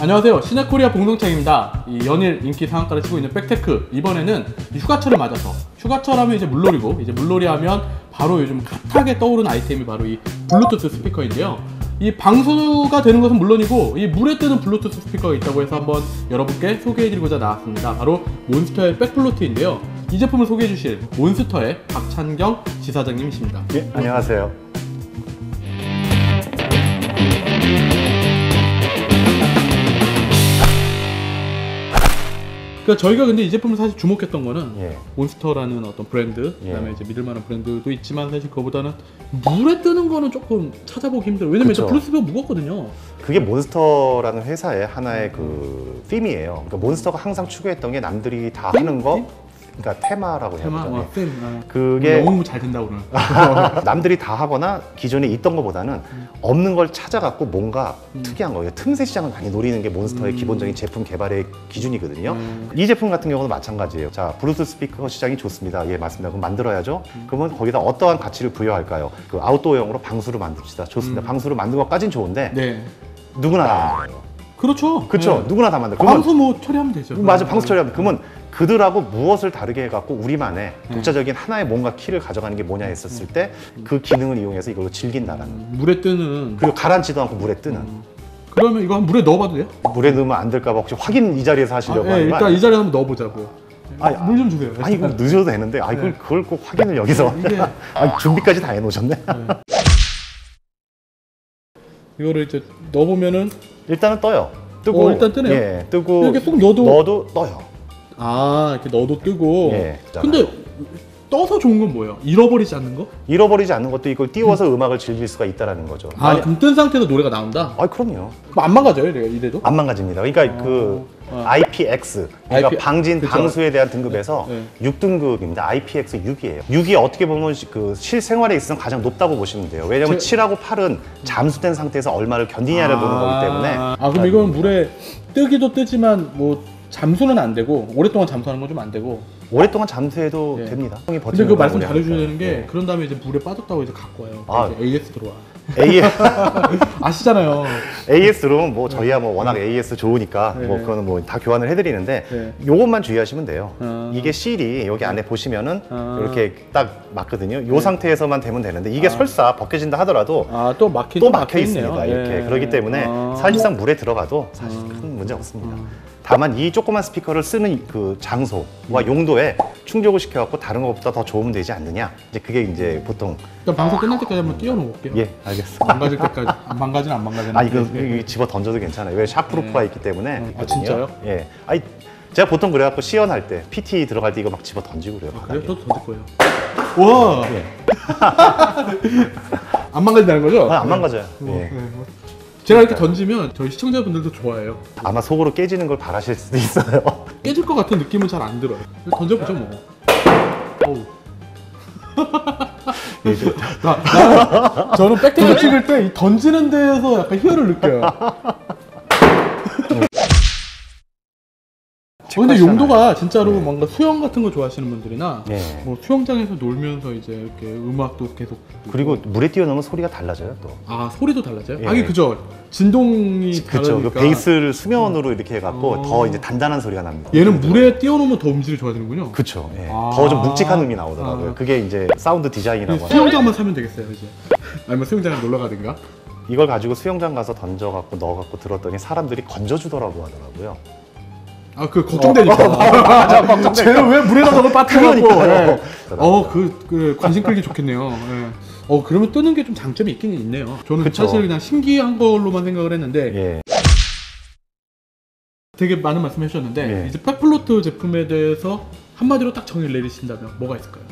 안녕하세요. 시네코리아 봉동창입니다. 이 연일 인기 상한가를 치고 있는 백테크. 이번에는 이 휴가철을 맞아서 휴가철 하면 이제 물놀이고 이제 물놀이 하면 바로 요즘 핫하게 떠오르는 아이템이 바로 이 블루투스 스피커인데요. 이 방수가 되는 것은 물론이고 이 물에 뜨는 블루투스 스피커가 있다고 해서 한번 여러분께 소개해드리고자 나왔습니다. 바로 몬스터의 백블루트인데요. 이 제품을 소개해 주실 몬스터의 박찬경 지사장님이십니다. 예, 안녕하세요. 그러니까 저희가 근데 이 제품을 사실 주목했던 거는 예. 몬스터라는 어떤 브랜드, 예. 그다음에 이제 믿을만한 브랜드도 있지만 사실 그거보다는 물에 뜨는 거는 조금 찾아보기 힘들어요. 왜냐면. 일단 블루스가 무겁거든요. 그게 몬스터라는 회사의 하나의 그 빔이에요. 그러니까 몬스터가 항상 추구했던 게 남들이 다 하는 거, 그러니까 테마라고 해야 테마, 되죠. 와, 쌤, 아, 그게 너무 잘 된다 오늘. 남들이 다 하거나 기존에 있던 것보다는 없는 걸 찾아갖고 뭔가 특이한 거예요. 틈새 시장을 많이 노리는 게 몬스터의 음. 기본적인 제품 개발의 기준이거든요. 음. 이 제품 같은 경우는 마찬가지예요. 자, 블루투스 스피커 시장이 좋습니다. 예, 맞습니다. 그럼 만들어야죠. 음. 그러면 거기다 어떠한 가치를 부여할까요? 그 아웃도어용으로 방수를 만듭시다. 좋습니다. 음. 방수를 만든 것까진 좋은데 네, 누구나 다 만든 거예요. 그렇죠. 그렇죠. 네. 누구나 다. 그러면 방수 뭐 처리하면 되죠. 맞아 방수 처리하면 그러면 그들하고 무엇을 다르게 해갖고 우리만의 음. 독자적인 하나의 뭔가 키를 가져가는 게 뭐냐 했었을 때 그 기능을 이용해서 이걸로 즐긴다라는 음, 물에 뜨는. 그리고 가라앉지도 않고 물에 뜨는 음. 그러면 이거 한 물에 넣어봐도 돼요? 물에 넣으면 안 될까봐 혹시 확인 이 자리에서 아, 하시려고 예, 하는 거 일단? 이 자리에 한번 넣어보자고요. 아니, 물 좀 주세요. 아니 이거 늦어도 되는데 아 이걸 네. 그걸 꼭 확인을 여기서 이게 아니, 준비까지 다 해놓으셨네 이거를 이제 넣어보면은 일단은 떠요 뜨고 어, 일단 뜨네요. 예 뜨고 이렇게 쏙 넣어도 넣어도 떠요 아 이렇게 넣어도 뜨고. 예, 근데 떠서 좋은 건 뭐예요? 잃어버리지 않는 거? 잃어버리지 않는 것도 이걸 띄워서 음. 악을 즐길 수가 있다라는 거죠 아, 아니, 그럼 뜬 상태에서 노래가 나온다? 아 그럼요 그럼 안 망가져요, 이래- 이래도? 안 망가집니다. 그러니까 그 어. IPX 그러니까 IP 방진 그쵸. 방수에 대한 등급에서 네. 6등급입니다. IPX 6이에요. 6이 어떻게 보면 시- 그 실생활에 있어서 가장 높다고 보시면 돼요. 왜냐하면 제- 7하고 8은 잠수된 상태에서 얼마를 견디냐를 보는 거기 때문에 아, 그럼 이건 물에 뜨기도 뜨지만 뭐 잠수는 안 되고 오랫동안 잠수하는 건 좀 안 되고. 오랫동안 잠수해도 예. 됩니다. 형이 근데 버티는 그 말씀 잘해주셔야 하니까. 되는 게 그런 다음에 이제 물에 빠졌다고 이제 갖고 와요. 아. 이제 AS 들어와. 예. 아시잖아요. AS로는 뭐 저희야 뭐 워낙 AS 좋으니까 네. 뭐 그거는 뭐 다 교환을 해드리는데 네. 요것만 주의하시면 돼요. 아. 이게 실이 여기 안에 보시면은 아. 이렇게 딱 맞거든요. 요 상태에서만 되면 되는데 이게 아. 설사 벗겨진다 하더라도 아 또 막힌 또또 막혀. 있습니다. 이렇게 예. 그렇기 때문에 아. 사실상 물에 들어가도 사실 아. 큰 문제 없습니다. 아. 다만 이 조그만 스피커를 쓰는 그 장소와 용도에 충족을 시켜갖고 다른 것보다 더 좋으면 되지 않느냐. 이제 그게 이제 보통 일단 방송 끝날 때까지 한번 띄워놓을게요. 예 알겠습니다. 망가질 때까지 안 망가지는 안 망가지는. 아 이거, 예. 이거 집어 던져도 괜찮아요. 왜 샤프루프가 있기 때문에. 음, 아, 있거든요. 진짜요? 예. 아니 제가 보통 그래갖고 시연할 때 PT 들어갈 때 이거 막 집어 던지고 그래요. 아, 그래요? 저도 던질 거예요. 와! 예. 안 망가진다는 거죠? 아, 안 망가져요. 네. 예. 네. 제가 이렇게 던지면 저희 시청자분들도 좋아해요. 아마 속으로 깨지는 걸 바라실 수도 있어요. 깨질 것 같은 느낌은 잘 안 들어요. 던져보죠 뭐. 어우. 예, 저- 나, 나, 저는 백테크 찍을 때 이 던지는 데에서 약간 희열을 느껴요. 어, 근데 용도가 진짜로 네. 뭔가 수영 같은 거 좋아하시는 분들이나 예. 뭐 수영장에서 놀면서 이제 이렇게 음악도 계속 그리고 물에 뛰어넘으면 소리가 달라져요 또. 아 소리도 달라져요? 예. 아니 그죠 진동이 그렇죠. 그 베이스를 수면으로 이렇게 해갖고 어. 더 이제 단단한 소리가 납니다. 얘는 물에 띄워놓으면 더 음질이 좋아지는군요. 그렇죠. 예. 아. 더좀 묵직한 음이 나오더라고요. 아. 그게 이제 사운드 디자인이라고. 수영장만 사면 되겠어요 이제. 아니면 수영장에 놀러 가든가. 이걸 가지고 수영장 가서 던져갖고 넣어갖고 들었더니 사람들이 건져주더라고 하더라고요. 아 그 걱정되니까. 맞아, 쟤는 왜 물에다 넣어 빠뜨려갖고. 그러니까요. 예. 어그 그 관심 끌기 좋겠네요. 예. 어 그러면 뜨는 게 좀 장점이 있긴 있네요. 저는 그쵸. 사실 그냥 신기한 걸로만 생각을 했는데 예. 되게 많은 말씀해 주셨는데 예. 이제 페플로트 제품에 대해서 한마디로 딱 정의를 내리신다면 뭐가 있을까요?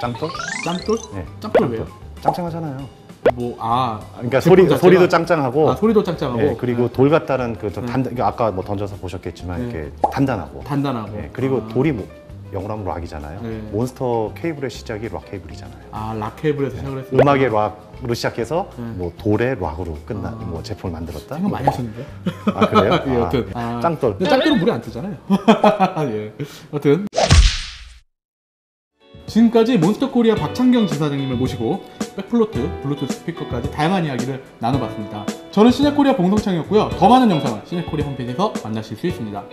짱돌? 짱돌? 예. 짱돌 왜요? 짱짱하잖아요. 뭐아 그러니까 소리, 소리도 짱짱하고. 아 소리도 짱짱하고 예, 그리고 네. 돌 같다는 그좀 네. 단단, 그러니까 아까 뭐 던져서 보셨겠지만 네. 이렇게 단단하고. 단단하고 예, 그리고 아. 돌이 뭐, 영어로 하면 락이잖아요. 네. 몬스터 케이블의 시작이 락 케이블이잖아요. 아 락 케이블에서 시작을 했어요. 음악의 락으로 시작해서 네. 뭐 돌의 락으로 끝난 아. 뭐 제품을 만들었다. 생각 많이 하셨는데? 아 그래요? 예, 아, 여튼 아, 짱돌. 근데 짱돌은 물에 안 뜨잖아요. 예. 여튼 지금까지 몬스터 코리아 박창경 지사장님을 모시고 백플로트, 블루투스 스피커까지 다양한 이야기를 나눠봤습니다. 저는 시네코리아 봉동창이었고요. 더 많은 영상은 시네코리아 홈페이지에서 만나실 수 있습니다.